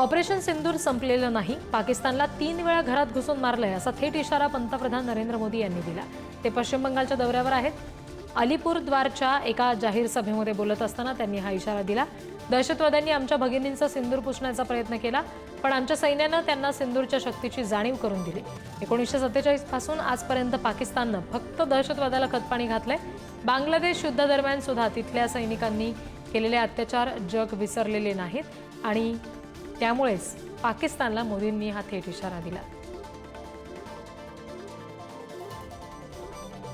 Operation सिंदूर संपलेलं नाही. पाकिस्तानला तीन वेळा घरात घुसून मारलंय असा थेट इशारा पंतप्रधान नरेंद्र मोदी यांनी दिला. ते पश्चिम बंगालच्या दौऱ्यावर आहेत. अलिपूरद्वारच्या एका जाहीर सभेमध्ये बोलत असताना त्यांनी हा इशारा दिला. दहशतवाद्यांनी आमच्या भगिनींचा सिंदूर पुसण्याचा प्रयत्न केला पण आमच्या सैन्यानं त्यांना सिंदूरच्या शक्तीची जाणीव करून दिली. एकोणीसशे सत्तेचाळीसपासून आजपर्यंत पाकिस्ताननं फक्त दहशतवादाला खतपाणी घातलंय. बांगलादेश युद्धादरम्यान सुद्धा तिथल्या सैनिकांनी केलेले अत्याचार जग विसरलेले नाहीत आणि त्यामुळेच पाकिस्तानला मोदींनी हा थेट इशारा दिला.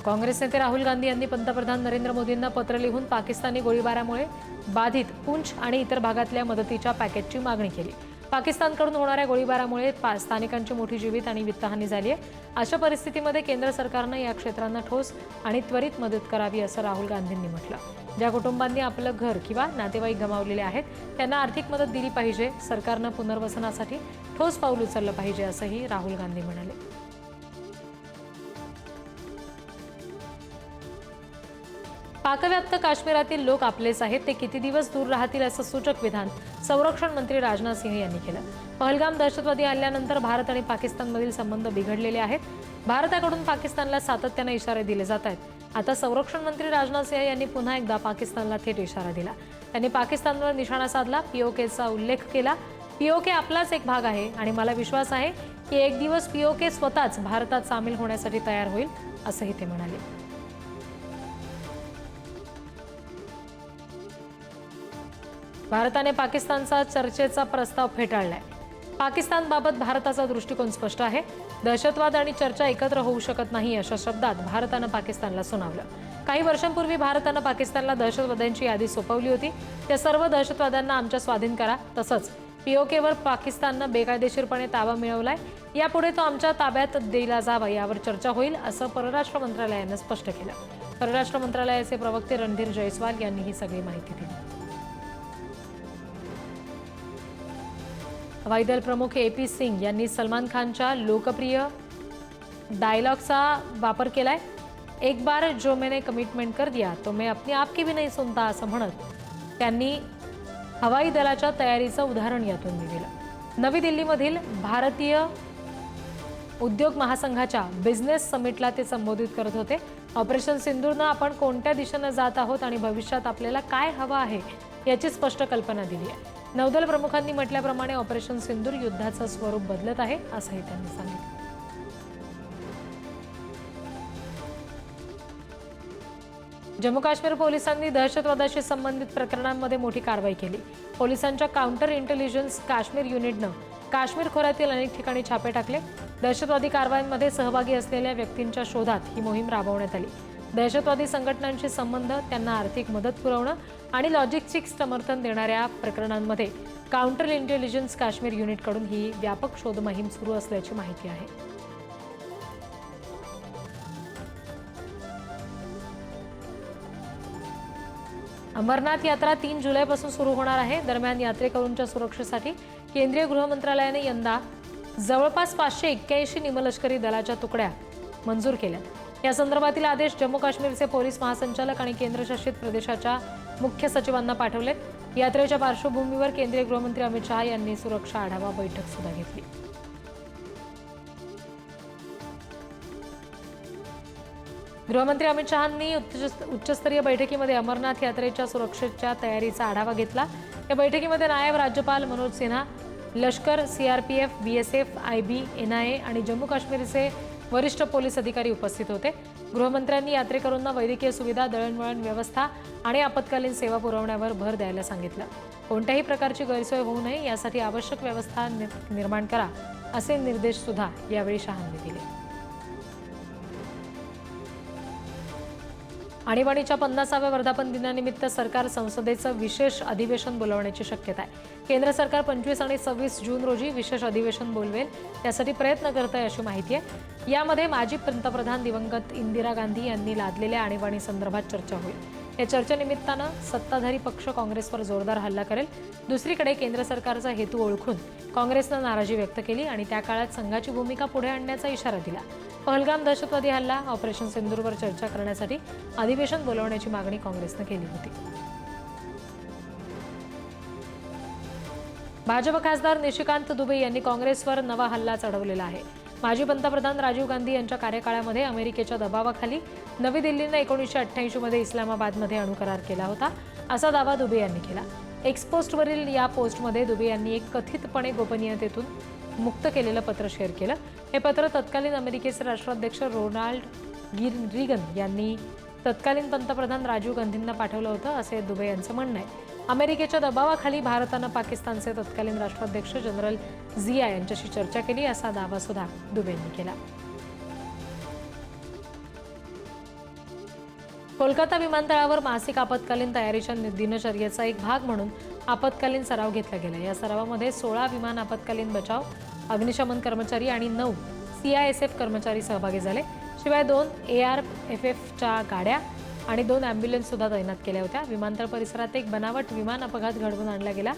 काँग्रेस नेते राहुल गांधी यांनी पंतप्रधान नरेंद्र मोदींना पत्र लिहून पाकिस्तानी गोळीबारामुळे बाधित पूंछ आणि इतर भागातल्या मदतीच्या पॅकेजची मागणी केली. पाकिस्तानकडून होणाऱ्या गोळीबारामुळे स्थानिकांची मोठी जीवित आणि वित्तहानी झाली आहे. अशा परिस्थितीमध्ये केंद्र सरकारनं या क्षेत्रांना ठोस आणि त्वरित मदत करावी असं राहुल गांधींनी म्हटलं. ज्या कुटुंबांनी आपलं घर किंवा नातेवाईक गमावलेले आहेत त्यांना आर्थिक मदत दिली पाहिजे. सरकारनं पुनर्वसनासाठी ठोस पाऊल उचललं पाहिजे असंही राहुल गांधी म्हणाले. पाकव्याप्त काश्मीरातील लोक आपलेच आहेत. ते किती दिवस दूर राहतील असं सूचक विधान संरक्षण मंत्री राजनाथ सिंह यांनी केलं. पहलगाम दहशतवादी हल्ल्यानंतर भारत आणि पाकिस्तानमधील संबंध बिघडलेले आहेत. भारताकडून पाकिस्तानला सातत्यानं इशारे दिले जात आहेत. आता संरक्षण मंत्री राजनाथ सिंह यांनी पुन्हा एकदा पाकिस्तानला थेट इशारा दिला. त्यांनी पाकिस्तानवर निशाणा साधला पीओकेचा उल्लेख केला. पीओके आपलाच एक भाग आहे आणि मला विश्वास आहे की एक दिवस पीओके स्वतःच भारतात सामील होण्यासाठी तयार होईल असंही ते म्हणाले. भारताने पाकिस्तानचा चर्चेचा प्रस्ताव फेटाळलाय. पाकिस्तानबाबत भारताचा दृष्टिकोन स्पष्ट आहे. दहशतवाद आणि चर्चा एकत्र होऊ शकत नाही अशा शब्दात भारतानं पाकिस्तानला सुनावलं. काही वर्षांपूर्वी भारतानं पाकिस्तानला दहशतवाद्यांची यादी सोपवली होती. त्या सर्व दहशतवाद्यांना आमच्या स्वाधीन करा. तसंच पीओकेवर पाकिस्ताननं बेकायदेशीरपणे ताबा मिळवलाय. यापुढे तो आमच्या ताब्यात दिला जावा यावर चर्चा होईल असं परराष्ट्र मंत्रालयानं स्पष्ट केलं. परराष्ट्र मंत्रालयाचे प्रवक्ते रणधीर जयस्वाल यांनी ही सगळी माहिती दिली. हवाई दल प्रमुख ए पी सिंग यांनी सलमान खानच्या लोकप्रिय डायलॉगचा वापर केलाय. एक बार जो मैंने कमिटमेंट कर दिया तो मैं अपने आप की भी नाही सुनता असं म्हणत त्यांनी हवाई दलाच्या तयारीचं उदाहरण यातून दिलं नवी दिल्लीमधील भारतीय उद्योग महासंघाच्या बिझनेस समिटला ते संबोधित करत होते. ऑपरेशन सिंदूरनं आपण कोणत्या दिशेनं जात आहोत आणि भविष्यात आपल्याला काय हवं आहे याची स्पष्ट कल्पना दिली आहे. नौदल प्रमुखांनी म्हटल्याप्रमाणे ऑपरेशन सिंदूर युद्धाचं स्वरूप बदलत आहे असंही त्यांनी सांगितलं. जम्मू काश्मीर पोलिसांनी दहशतवादाशी संबंधित प्रकरणांमध्ये मोठी कारवाई केली. पोलिसांच्या काउंटर इंटेलिजन्स काश्मीर युनिटनं काश्मीर खोऱ्यातील अनेक ठिकाणी छापे टाकले. दहशतवादी कारवायांमध्ये सहभागी असलेल्या व्यक्तींच्या शोधात ही मोहीम राबवण्यात आली. दहशतवादी संघटनांशी संबंध त्यांना आर्थिक मदत पुरवणं आणि लॉजिस्टिक समर्थन देणाऱ्या प्रकरणांमध्ये काउंटर इंटेलिजन्स काश्मीर युनिटकडून ही व्यापक शोध मोहीम सुरू असल्याची माहिती आहे. अमरनाथ यात्रा तीन जुलैपासून सुरू होणार आहे. दरम्यान यात्रेकरूंच्या सुरक्षेसाठी केंद्रीय गृह मंत्रालयाने यंदा जवळपास पाचशे एक्क्याऐंशी निमलष्करी दलाच्या तुकड्या मंजूर केल्या या संदर्भातील आदेश जम्मू काश्मीरचे पोलीस महासंचालक आणि केंद्रशासित प्रदेशाच्या मुख्य सचिवांना पाठवलेत. यात्रेच्या पार्श्वभूमीवर केंद्रीय गृहमंत्री अमित शहा यांनी सुरक्षा आढावा बैठक सुद्धा घेतली. गृहमंत्री अमित शहांनी उच्चस्तरीय बैठकीमध्ये अमरनाथ यात्रेच्या सुरक्षेच्या तयारीचा आढावा घेतला. या बैठकीमध्ये नायब राज्यपाल मनोज सिन्हा लष्कर सीआरपीएफ बीएसएफ आयबी एनआयए आणि जम्मू काश्मीरचे वरिष्ठ पोलीस अधिकारी उपस्थित होते. गृहमंत्र्यांनी यात्रेकरूंना वैद्यकीय सुविधा दळणवळण व्यवस्था आणि आपत्कालीन सेवा पुरवण्यावर भर द्यायला सांगितलं. कोणत्याही प्रकारची गैरसोय होऊ नये यासाठी आवश्यक व्यवस्था निर्माण करा असे निर्देश सुद्धा यावेळी शहांनी दिले. आणीबाणीच्या पन्नासाव्या वर्धापन दिनानिमित्त सरकार संसदेचं विशेष अधिवेशन बोलवण्याची शक्यता आहे. केंद्र सरकार पंचवीस आणि सव्वीस जून रोजी विशेष अधिवेशन बोलवेल त्यासाठी प्रयत्न करत आहे अशी माहिती आहे. यामध्ये माजी पंतप्रधान दिवंगत इंदिरा गांधी यांनी लादलेल्या आणीबाणी संदर्भात चर्चा होईल. या चर्चेनिमित्तानं सत्ताधारी पक्ष काँग्रेसवर जोरदार हल्ला करेल. दुसरीकडे केंद्र सरकारचा हेतू ओळखून काँग्रेसनं नाराजी व्यक्त केली आणि त्या काळात संघाची भूमिका पुढे आणण्याचा इशारा दिला. पहलगाम दहशतवादी हल्ला ऑपरेशन सिंदूरवर चर्चा करण्यासाठी अधिवेशन बोलवण्याची मागणी काँग्रेसनं केली होती. भाजप खासदार निशिकांत दुबे यांनी काँग्रेसवर नवा हल्ला चढवलेला आहे. माजी पंतप्रधान राजीव गांधी यांच्या कार्यकाळामध्ये अमेरिकेच्या दबावाखाली नवी दिल्लीनं एकोणीसशे अठ्ठ्याऐंशीमध्ये इस्लामाबादमध्ये अणुकरार केला होता. असा दावा दुबे यांनी केला. एक्सपोस्टवरील या पोस्टमध्ये दुबे यांनी एक कथितपणे गोपनीयतेतून मुक्त केलेलं पत्र शेअर केलं. हे पत्र तत्कालीन अमेरिकेचे राष्ट्राध्यक्ष रोनाल्ड गिर रिगन यांनी तत्कालीन पंतप्रधान राजीव गांधींना पाठवलं होतं असे दुबे यांचं म्हणणं आहे. अमेरिकेच्या दबावाखाली भारतानं पाकिस्तानचे तत्कालीन राष्ट्राध्यक्ष जनरल झिया यांच्याशी चर्चा केली असा दावा सुद्धा दुबेंनी केला. कोलकाता विमानतळावर मासिक आपत्कालीन तयारीच्या दिनचर्येचा एक भाग म्हणून आपत्कालीन सराव घेतला गेला. या सरावामध्ये सोळा विमान आपत्कालीन बचाव अग्निशमन कर्मचारी आणि नऊ सीआयएसएफ कर्मचारी सहभागी झाले. शिवाय दोन ए आर एफ एफच्या गाड्या आणि दोन ॲम्ब्युलन्ससुद्धा तैनात केल्या होत्या. विमानतळ परिसरात एक बनावट विमान अपघात घडवून आणला गेला.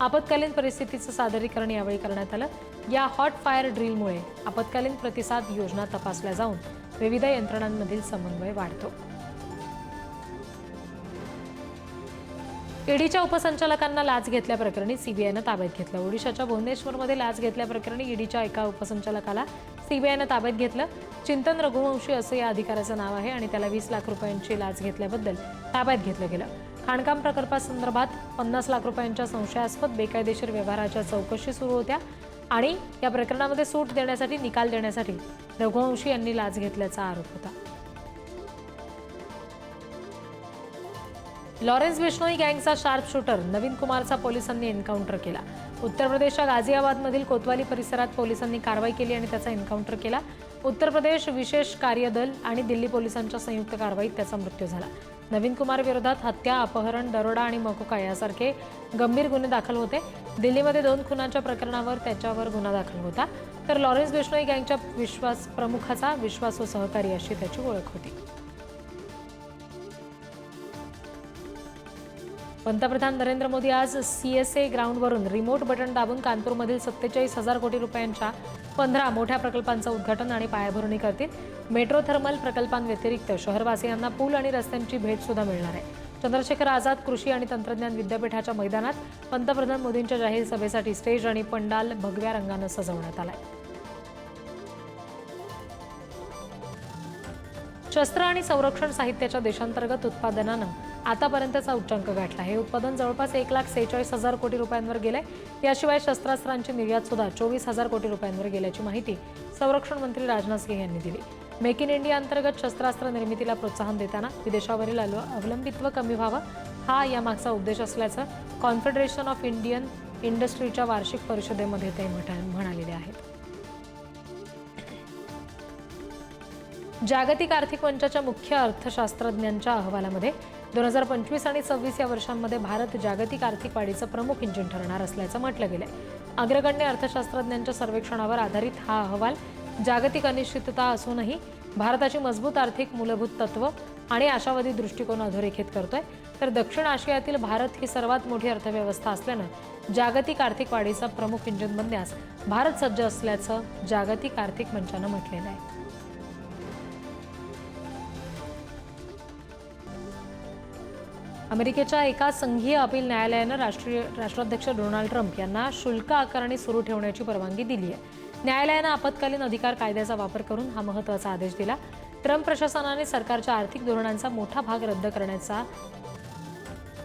आपत्कालीन परिस्थितीचं सादरीकरण यावेळी करण्यात आलं. या हॉट फायर ड्रिलमुळे आपत्कालीन प्रतिसाद योजना तपासल्या जाऊन विविध यंत्रणांमधील समन्वय वाढतो. ईडीच्या उपसंचालकांना लाच घेतल्याप्रकरणी सीबीआयनं ताब्यात घेतलं. ओडिशाच्या भुवनेश्वरमध्ये लाच घेतल्याप्रकरणी ईडीच्या एका उपसंचालकाला सीबीआयनं ताब्यात घेतलं. चिंतन रघुवंशी असं या अधिकाऱ्याचं नाव आहे आणि त्याला वीस लाख रुपयांची लाच घेतल्याबद्दल ताब्यात घेतलं गेलं. खाणकाम प्रकल्पासंदर्भात पन्नास लाख रुपयांच्या संशयास्पद बेकायदेशीर व्यवहाराच्या चौकशी सुरू होत्या आणि या प्रकरणामध्ये सूट देण्यासाठी निकाल देण्यासाठी रघुवंशी यांनी लाच घेतल्याचा आरोप होता. लॉरेन्स बिश्नोई गँगचा शार्प शूटर नवीन कुमारचा पोलिसांनी एन्काउंटर केला. उत्तर प्रदेशच्या गाझियाबादमधील कोतवाली परिसरात पोलिसांनी कारवाई केली आणि त्याचा एन्काउंटर केला. उत्तर प्रदेश विशेष कार्यदल आणि दिल्ली पोलिसांच्या संयुक्त कारवाईत त्याचा मृत्यू झाला. नवीन कुमार विरोधात हत्या अपहरण दरोडा आणि मकोका यासारखे गंभीर गुन्हे दाखल होते. दिल्लीमध्ये दोन खुनाच्या प्रकरणावर त्याच्यावर गुन्हा दाखल होता. तर लॉरेन्स बिश्नोई गँगच्या विश्वास प्रमुखाचा विश्वासू सहकारी अशी त्याची ओळख होती. पंतप्रधान नरेंद्र मोदी आज सी एस ए ग्राउंडवरून रिमोट बटन दाबून कानपूरमधील सत्तेचाळीस हजार कोटी रुपयांच्या पंधरा मोठ्या प्रकल्पांचं उद्घाटन आणि पायाभरणी करतील. मेट्रो थर्मल प्रकल्पांव्यतिरिक्त शहरवासियांना पूल आणि रस्त्यांची भेट सुद्धा मिळणार आहे. चंद्रशेखर आझाद कृषी आणि तंत्रज्ञान विद्यापीठाच्या मैदानात पंतप्रधान मोदींच्या जाहीर सभेसाठी स्टेज आणि पंडाल भगव्या रंगानं सजवण्यात आलाय. शस्त्र आणि संरक्षण साहित्याच्या देशांतर्गत उत्पादनानं आतापर्यंतचा उच्चांक गाठला. हे उत्पादन जवळपास एक लाख सेहेचाळीस हजार कोटी रुपयांवर गेले याशिवाय शस्त्रास्त्रांची निर्यात सुद्धा चोवीस हजार कोटी रुपयांवर गेल्याची माहिती संरक्षण मंत्री राजनाथ सिंह यांनी दिली. मेक इन इंडिया अंतर्गत शस्त्रास्त्र निर्मितीला प्रोत्साहन देताना विदेशावरील अवलंबित्व कमी व्हावं हा यामागचा उद्देश असल्याचं कॉन्फेडरेशन ऑफ इंडियन इंडस्ट्रीच्या वार्षिक परिषदेमध्ये ते म्हणालेले आहेत. जागतिक आर्थिक मंचाच्या मुख्य अर्थशास्त्रज्ञांच्या अहवालामध्ये दोन हजार पंचवीस आणि सव्वीस या वर्षांमध्ये भारत जागतिक आर्थिक वाढीचं प्रमुख इंजिन ठरणार असल्याचं म्हटलं गेलंय. अग्रगण्य अर्थशास्त्रज्ञांच्या सर्वेक्षणावर आधारित हा अहवाल जागतिक अनिश्चितता असूनही भारताची मजबूत आर्थिक मूलभूत तत्व आणि आशावादी दृष्टिकोन अधोरेखित करतोय. तर दक्षिण आशियातील भारत ही सर्वात मोठी अर्थव्यवस्था असल्यानं जागतिक आर्थिक वाढीचा प्रमुख इंजिन बनण्यास भारत सज्ज असल्याचं जागतिक आर्थिक मंचानं म्हटलेलं आहे. अमेरिकेच्या एका संघीय अपील न्यायालयानं राष्ट्रीय राष्ट्राध्यक्ष डोनाल्ड ट्रम्प यांना शुल्क आकारणी सुरू ठेवण्याची परवानगी दिली आहे न्यायालयानं आपत्कालीन अधिकार कायद्याचा वापर करून हा महत्त्वाचा आदेश दिला. ट्रम्प प्रशासनाने सरकारच्या आर्थिक धोरणांचा मोठा भाग रद्द करण्याचा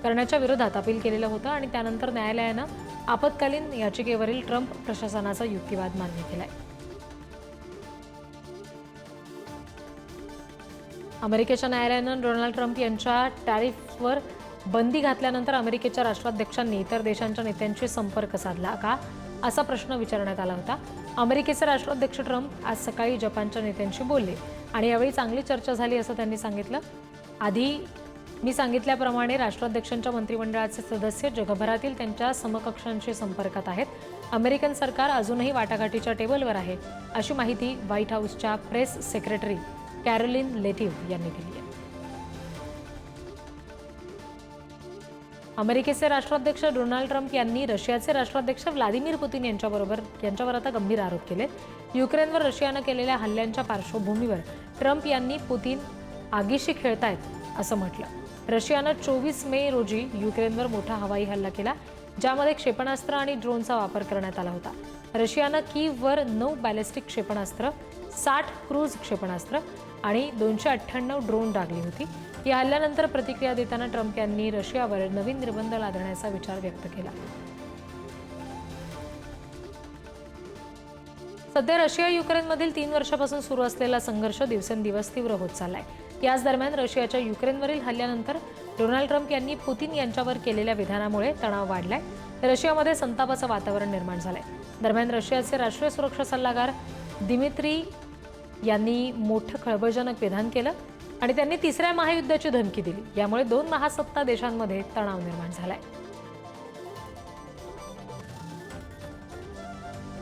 करण्याच्या विरोधात अपील केलेलं होतं आणि त्यानंतर न्यायालयानं आपत्कालीन याचिकेवरील ट्रम्प प्रशासनाचा युक्तिवाद मान्य केला आहे अमेरिकेच्या न्यायालयानं डोनाल्ड ट्रम्प यांच्या टॅरिफवर बंदी घातल्यानंतर अमेरिकेच्या राष्ट्राध्यक्षांनी इतर देशांच्या नेत्यांशी संपर्क साधला का असा प्रश्न विचारण्यात आला होता. अमेरिकेचे राष्ट्राध्यक्ष ट्रम्प आज सकाळी जपानच्या नेत्यांशी बोलले आणि यावेळी चांगली चर्चा झाली असं त्यांनी सांगितलं. आधी मी सांगितल्याप्रमाणे राष्ट्राध्यक्षांच्या मंत्रिमंडळाचे सदस्य जगभरातील त्यांच्या समकक्षांशी संपर्कात आहेत. अमेरिकन सरकार अजूनही वाटाघाटीच्या टेबलवर आहे अशी माहिती व्हाईट हाऊसच्या प्रेस सेक्रेटरी कॅरोलिन लेथिव यांनी दिली आहे. अमेरिकेचे राष्ट्राध्यक्ष डोनाल्ड ट्रम्प यांनी रशियाचे राष्ट्राध्यक्ष व्लादिमीर पुतीन यांच्याबरोबर यांच्यावर आता गंभीर आरोप केले युक्रेनवर रशियानं केलेल्या हल्ल्यांच्या पार्श्वभूमीवर ट्रम्प यांनी पुतीन आगीशी खेळतायत असं म्हटलं. रशियानं चोवीस मे रोजी युक्रेनवर मोठा हवाई हल्ला केला ज्यामध्ये क्षेपणास्त्र आणि ड्रोनचा वापर करण्यात आला होता. रशियानं कीववर नऊ बॅलिस्टिक क्षेपणास्त्र साठ क्रूज क्षेपणास्त्र आणि दोनशे अठ्ठ्याण्णव ड्रोन डागली होती. या हल्ल्यानंतर प्रतिक्रिया देताना ट्रम्प यांनी रशियावर नवीन निर्बंध लादण्याचा विचार व्यक्त केला. सध्या रशिया युक्रेनमधील तीन वर्षापासून सुरू असलेला संघर्ष दिवसेंदिवस तीव्र होत चाललाय. याच दरम्यान रशियाच्या युक्रेनवरील हल्ल्यानंतर डोनाल्ड ट्रम्प यांनी पुतीन यांच्यावर केलेल्या विधानामुळे तणाव वाढलाय. रशियामध्ये संतापाचं वातावरण निर्माण झालंय. दरम्यान रशियाचे राष्ट्रीय सुरक्षा सल्लागार दिमित्री यांनी मोठं खळबळजनक विधान केलं आणि त्यांनी तिसऱ्या महायुद्धाची धमकी दिली. यामुळे दोन महासत्ता देशांमध्ये तणाव निर्माण झालाय.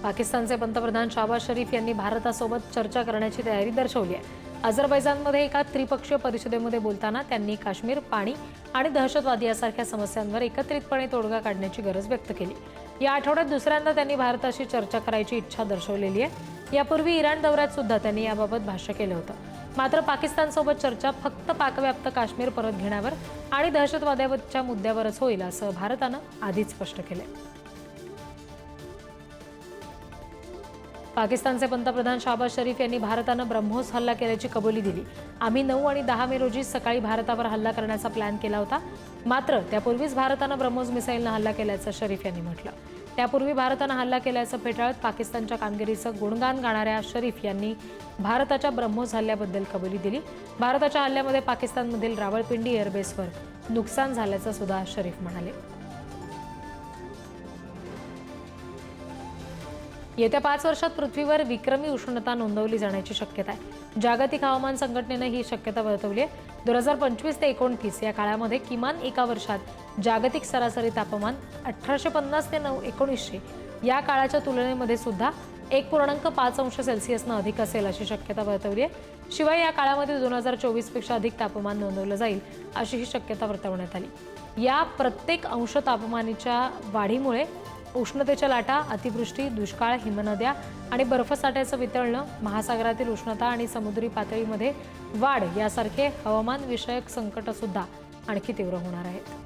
पाकिस्तानचे पंतप्रधान शाबाज शरीफ यांनी भारतासोबत चर्चा करण्याची तयारी दर्शवली आहे. अझरबैजानमध्ये एका त्रिपक्षीय परिषदेमध्ये बोलताना त्यांनी काश्मीर पाणी आणि दहशतवादी यासारख्या समस्यांवर एकत्रितपणे तोडगा काढण्याची गरज व्यक्त केली. या आठवड्यात दुसऱ्यांदा त्यांनी भारताशी चर्चा करायची इच्छा दर्शवलेली आहे. यापूर्वी इराण दौऱ्यात सुद्धा त्यांनी याबाबत भाष्य केलं होतं. मात्र पाकिस्तानसोबत चर्चा फक्त पाकव्याप्त काश्मीर परत घेण्यावर आणि दहशतवादाच्या मुद्द्यावरच होईल असं भारतानं आधीच स्पष्ट केलंय. पाकिस्तानचे पंतप्रधान शाहबाज शरीफ यांनी भारतानं ब्रह्मोस हल्ला केल्याची कबुली दिली. आम्ही नऊ आणि दहा मे रोजी सकाळी भारतावर हल्ला करण्याचा प्लॅन केला होता. मात्र त्यापूर्वीच भारतानं ब्रह्मोस मिसाईलनं हल्ला केल्याचं शरीफ यांनी म्हटलं. त्यापूर्वी भारतानं हल्ला केल्याचं फेटाळत पाकिस्तानच्या कामगिरीचं गुणगान गाणाऱ्या शरीफ यांनी भारताच्या ब्रह्मोस हल्ल्याबद्दल कबुली दिली. भारताच्या हल्ल्यामध्ये पाकिस्तानमधील रावळपिंडी एअरबेसवर नुकसान झाल्याचं सुद्धा शरीफ म्हणाले. येत्या पाच वर्षात पृथ्वीवर विक्रमी उष्णता नोंदवली जाण्याची शक्यता आहे. जागतिक हवामान संघटनेनं ही शक्यता वर्तवली आहे. दोन हजार पंचवीस ते एकोणतीस या काळामध्ये किमान एका वर्षात जागतिक सरासरी तापमान अठराशे पन्नास ते नऊ एकोणीसशे या काळाच्या तुलनेमध्ये सुद्धा एक पूर्णांक पाच अंश सेल्सिअसनं अधिक असेल अशी शक्यता वर्तवली आहे. शिवाय या काळामध्ये दोन हजार चोवीसपेक्षा अधिक तापमान नोंदवलं जाईल अशी ही शक्यता वर्तवण्यात आली. या प्रत्येक अंश तापमानाच्या वाढीमुळे उष्णतेच्या लाटा अतिवृष्टी दुष्काळ हिमनद्या आणि बर्फसाठ्याचं वितळणं महासागरातील उष्णता आणि समुद्री पातळीमध्ये वाढ यासारखे हवामानविषयक संकटसुद्धा आणखी तीव्र होणार आहेत.